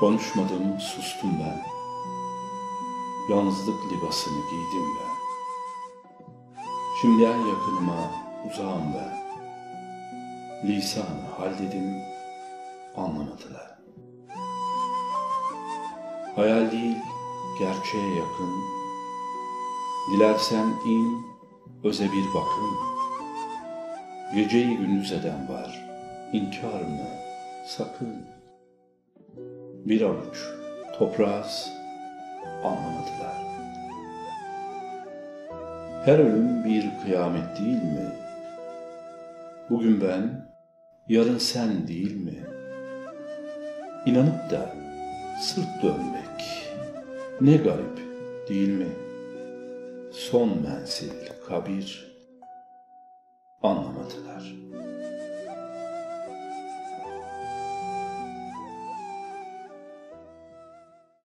Konuşmadım, sustum ben. Yalnızlık libasını giydim ben. Şimdi en yakınıma uzağım ben. Lisanı haldedim, anlamadılar. Hayal değil, gerçeğe yakın. Dilersen in, öze bir bakın. Geceyi gündüz eden var, inkar mı, sakın. Bir avuç toprağız, anlamadılar. Her ölüm bir kıyamet değil mi? Bugün ben, yarın sen değil mi? İnanıp da sırt dönmek ne garip değil mi? Son mensil kabir anlamadılar.''